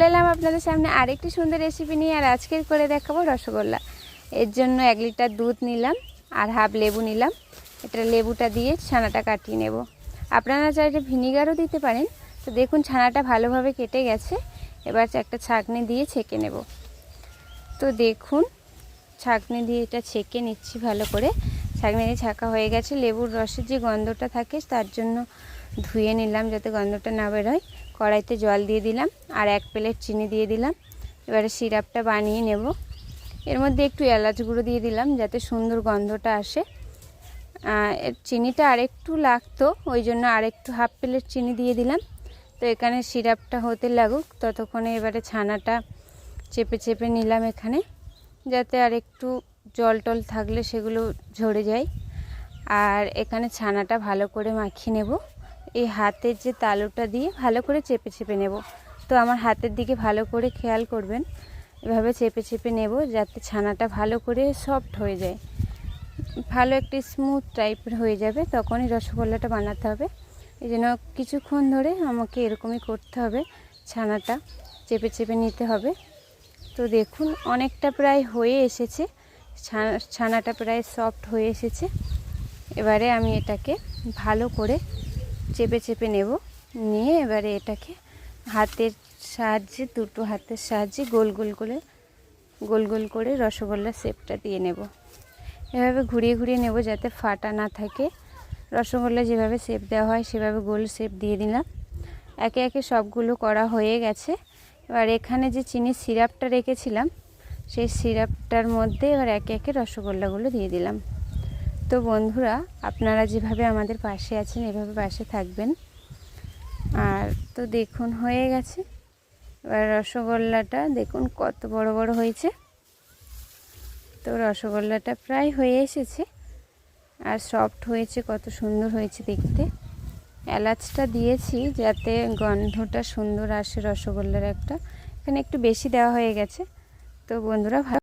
চলে এলাম আপনাদের সামনে আরেকটি সুন্দর রেসিপি নিয়ে আর আজকের করে দেখাবো রসগোল্লা। এর জন্য এক লিটার দুধ নিলাম আর হাফ লেবু নিলাম। এটা লেবুটা দিয়ে ছানাটা কাটিয়ে নেব। আপনারা চাইলে ভিনিগারও দিতে পারেন। তো দেখুন ছানাটা ভালোভাবে কেটে গেছে। এবার একটা ছাঁকনি দিয়ে ছেঁকে নেব। তো দেখুন ছাঁকনি দিয়ে এটা ছেঁকে নিচ্ছি ভালো করে। ছাঁকনি দিয়ে ছাঁকা হয়ে গেছে। লেবুর রসের যে গন্ধটা থাকে তার জন্য ধুয়ে নিলাম যাতে গন্ধটা না বেরোয়। কড়াইতে জল দিয়ে দিলাম আর এক প্লেট চিনি দিয়ে দিলাম। এবারে সিরাপটা বানিয়ে নেব। এর মধ্যে একটু এলাচ গুঁড়ো দিয়ে দিলাম যাতে সুন্দর গন্ধটা আসে। চিনিটা আরেকটু লাগতো, ওই জন্য আরেকটু হাফ প্লেট চিনি দিয়ে দিলাম। তো এখানে সিরাপটা হতে লাগুক, ততক্ষণে এবারে ছানাটা চেপে চেপে নিলাম এখানে। যাতে আর একটু জল টল থাকলে সেগুলো ঝরে যায়। আর এখানে ছানাটা ভালো করে মাখিয়ে নেব। এই হাতের যে তালুটা দিয়ে ভালো করে চেপে চেপে নেব। তো আমার হাতের দিকে ভালো করে খেয়াল করবেন। এভাবে চেপে চেপে নেব যাতে ছানাটা ভালো করে সফট হয়ে যায়। ভালো একটি স্মুথ টাইপের হয়ে যাবে, তখনই রসগোল্লাটা বানাতে হবে। এই জন্য কিছুক্ষণ ধরে আমাকে এরকমই করতে হবে, ছানাটা চেপে চেপে নিতে হবে। তো দেখুন, অনেকটা প্রায় হয়ে এসেছে। ছানাটা প্রায় সফট হয়ে এসেছে। এবারে আমি এটাকে ভালো করে চেপে চেপে নেব। নিয়ে এবারে এটাকে হাতের সাহায্যে, দুটো হাতের সাহায্যে গোল গোল করে, গোল গোল করে রসগোল্লার শেপটা দিয়ে নেব। এভাবে ঘুরিয়ে ঘুরিয়ে নেব যাতে ফাটা না থাকে। রসগোল্লা যেভাবে শেপ দেওয়া হয় সেভাবে গোল শেপ দিয়ে দিলাম। একে একে সবগুলো করা হয়ে গেছে। এবার এখানে যে চিনির সিরাপটা রেখেছিলাম, সেই সিরাপটার মধ্যে এবার একে একে রসগোল্লাগুলো দিয়ে দিলাম। তো বন্ধুরা, আপনারা যেভাবে আমাদের পাশে আছেন, এভাবে পাশে থাকবেন। আর তো দেখুন, হয়ে গেছে। এবার রসগোল্লাটা দেখুন, কত বড় বড় হয়েছে। তো রসগোল্লাটা প্রায় হয়ে এসেছে। আর সফট হয়েছে, কত সুন্দর হয়েছে দেখতে। এলাচটা দিয়েছি যাতে গন্ধটা সুন্দর আসে রসগোল্লার একটা। এখানে একটু বেশি দেওয়া হয়ে গেছে। তো বন্ধুরা